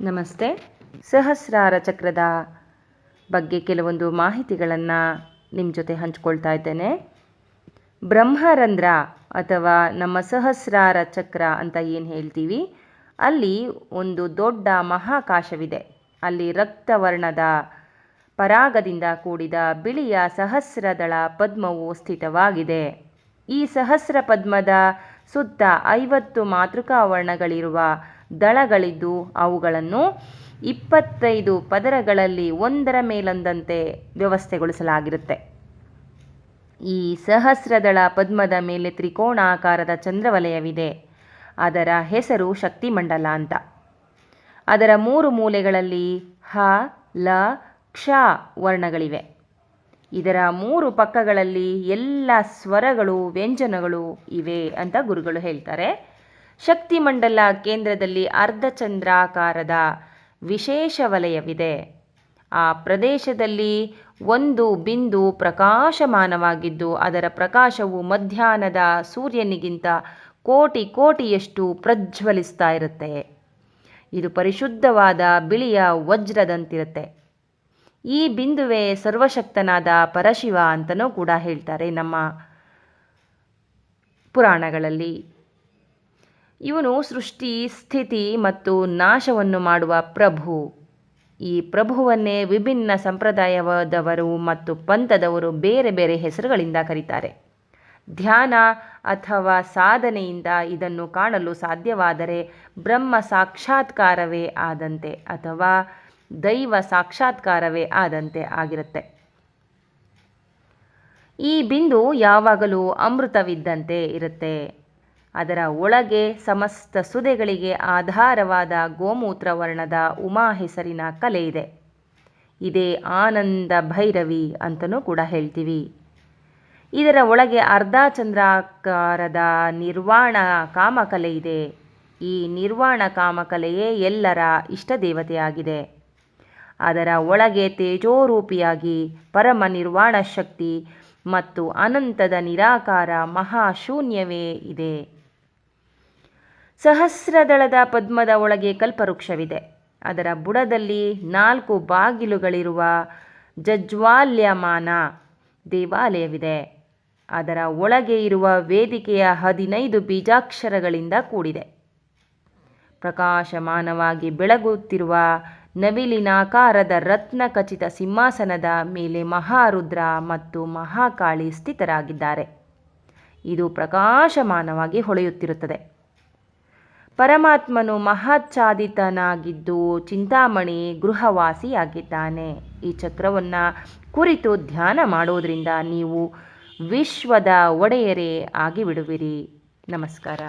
ನಮಸ್ತೆ. ಸಹಸ್ರಾರ ಚಕ್ರದ ಬಗ್ಗೆ ಕೆಲವೊಂದು ಮಾಹಿತಿಗಳನ್ನು ನಿಮ್ಮ ಜೊತೆ ಹಂಚ್ಕೊಳ್ತಾ ಇದ್ದೇನೆ. ಬ್ರಹ್ಮರಂಧ್ರ ಅಥವಾ ನಮ್ಮ ಸಹಸ್ರಾರ ಚಕ್ರ ಅಂತ ಏನು ಹೇಳ್ತೀವಿ? ಅಲ್ಲಿ ಒಂದು ದೊಡ್ಡ ಮಹಾಕಾಶವಿದೆ. ಅಲ್ಲಿ ರಕ್ತವರ್ಣದ ಪರಾಗದಿಂದ ಕೂಡಿದ ಬಿಳಿಯ ಸಹಸ್ರದಳ ಪದ್ಮವು ಸ್ಥಿತವಾಗಿದೆ. ಈ ಸಹಸ್ರ ಪದ್ಮದ ಸುತ್ತ ಐವತ್ತು ಮಾತೃಕಾ ವರ್ಣಗಳಿರುವ ದಳಗಳಿದ್ದು ಅವುಗಳನ್ನು ಇಪ್ಪತ್ತೈದು ಪದರಗಳಲ್ಲಿ ಒಂದರ ಮೇಲೊಂದಂತೆ ವ್ಯವಸ್ಥೆಗೊಳಿಸಲಾಗಿರುತ್ತೆ. ಈ ಸಹಸ್ರದಳ ಪದ್ಮದ ಮೇಲೆ ತ್ರಿಕೋಣಾಕಾರದ ಚಂದ್ರವಲಯವಿದೆ. ಅದರ ಹೆಸರು ಶಕ್ತಿಮಂಡಲ ಅಂತ. ಅದರ ಮೂರು ಮೂಲೆಗಳಲ್ಲಿ ಹ, ಲ, ಕ್ಷ ವರ್ಣಗಳಿವೆ. ಇದರ ಮೂರು ಪಕ್ಕಗಳಲ್ಲಿ ಎಲ್ಲ ಸ್ವರಗಳು, ವ್ಯಂಜನಗಳು ಇವೆ ಅಂತ ಗುರುಗಳು ಹೇಳ್ತಾರೆ. ಶಕ್ತಿಮಂಡಲ ಕೇಂದ್ರದಲ್ಲಿ ಅರ್ಧಚಂದ್ರಾಕಾರದ ವಿಶೇಷ ವಲಯವಿದೆ. ಆ ಪ್ರದೇಶದಲ್ಲಿ ಒಂದು ಬಿಂದು ಪ್ರಕಾಶಮಾನವಾಗಿದ್ದು, ಅದರ ಪ್ರಕಾಶವು ಮಧ್ಯಾಹ್ನದ ಸೂರ್ಯನಿಗಿಂತ ಕೋಟಿ ಕೋಟಿಯಷ್ಟು ಪ್ರಜ್ವಲಿಸ್ತಾ ಇರುತ್ತೆ. ಇದು ಪರಿಶುದ್ಧವಾದ ಬಿಳಿಯ ವಜ್ರದಂತಿರುತ್ತೆ. ಈ ಬಿಂದುವೆ ಸರ್ವಶಕ್ತನಾದ ಪರಶಿವ ಅಂತಲೂ ಕೂಡ ಹೇಳ್ತಾರೆ ನಮ್ಮ ಪುರಾಣಗಳಲ್ಲಿ. ಇವನು ಸೃಷ್ಟಿ, ಸ್ಥಿತಿ ಮತ್ತು ನಾಶವನ್ನು ಮಾಡುವ ಪ್ರಭು. ಈ ಪ್ರಭುವನ್ನೇ ವಿಭಿನ್ನ ಸಂಪ್ರದಾಯವಾದವರು ಮತ್ತು ಪಂಥದವರು ಬೇರೆ ಬೇರೆ ಹೆಸರುಗಳಿಂದ ಕರೀತಾರೆ. ಧ್ಯಾನ ಅಥವಾ ಸಾಧನೆಯಿಂದ ಇದನ್ನು ಕಾಣಲು ಸಾಧ್ಯವಾದರೆ ಬ್ರಹ್ಮ ಸಾಕ್ಷಾತ್ಕಾರವೇ ಆದಂತೆ ಅಥವಾ ದೈವ ಸಾಕ್ಷಾತ್ಕಾರವೇ ಆದಂತೆ ಆಗಿರುತ್ತೆ. ಈ ಬಿಂದು ಯಾವಾಗಲೂ ಅಮೃತವಿದ್ದಂತೆ ಇರುತ್ತೆ. ಅದರ ಒಳಗೆ ಸಮಸ್ತ ಸುದೆಗಳಿಗೆ ಆಧಾರವಾದ ಗೋಮೂತ್ರ ವರ್ಣದ ಉಮಾ ಹೆಸರಿನ ಕಲೆ ಇದೆ. ಇದೇ ಆನಂದ ಭೈರವಿ ಅಂತಲೂ ಕೂಡ ಹೇಳ್ತೀವಿ. ಇದರ ಒಳಗೆ ಅರ್ಧ ಚಂದ್ರಾಕಾರದ ನಿರ್ವಾಣ ಕಾಮಕಲೆ ಇದೆ. ಈ ನಿರ್ವಾಣ ಕಾಮಕಲೆಯೇ ಎಲ್ಲರ ಇಷ್ಟ ದೇವತೆಯಾಗಿದೆ. ಅದರ ಒಳಗೆ ತೇಜೋರೂಪಿಯಾಗಿ ಪರಮ ನಿರ್ವಾಣ ಶಕ್ತಿ ಮತ್ತು ಅನಂತದ ನಿರಾಕಾರ ಮಹಾಶೂನ್ಯವೇ ಇದೆ. ಸಹಸ್ರದಳದ ಪದ್ಮದ ಒಳಗೆ ಕಲ್ಪವೃಕ್ಷವಿದೆ. ಅದರ ಬುಡದಲ್ಲಿ ನಾಲ್ಕು ಬಾಗಿಲುಗಳಿರುವ ಜಜ್ವಾಲ್ಯಮಾನ ದೇವಾಲಯವಿದೆ. ಅದರ ಒಳಗೆ ಇರುವ ವೇದಿಕೆಯ ಹದಿನೈದು ಬೀಜಾಕ್ಷರಗಳಿಂದ ಕೂಡಿದೆ. ಪ್ರಕಾಶಮಾನವಾಗಿ ಬೆಳಗುತ್ತಿರುವ ನವಿಲಿನಾಕಾರದ ರತ್ನ ಖಚಿತ ಸಿಂಹಾಸನದ ಮೇಲೆ ಮಹಾರುದ್ರ ಮತ್ತು ಮಹಾಕಾಳಿ ಸ್ಥಿತರಾಗಿದ್ದಾರೆ. ಇದು ಪ್ರಕಾಶಮಾನವಾಗಿ ಹೊಳೆಯುತ್ತಿರುತ್ತದೆ. ಪರಮಾತ್ಮನು ಮಹಾಚ್ಛಾದಿತನಾಗಿದ್ದು ಚಿಂತಾಮಣಿ ಗೃಹವಾಸಿಯಾಗಿದ್ದಾನೆ. ಈ ಚಕ್ರವನ್ನು ಕುರಿತು ಧ್ಯಾನ ಮಾಡೋದ್ರಿಂದ ನೀವು ವಿಶ್ವದ ಒಡೆಯರೇ ಆಗಿಬಿಡುವಿರಿ. ನಮಸ್ಕಾರ.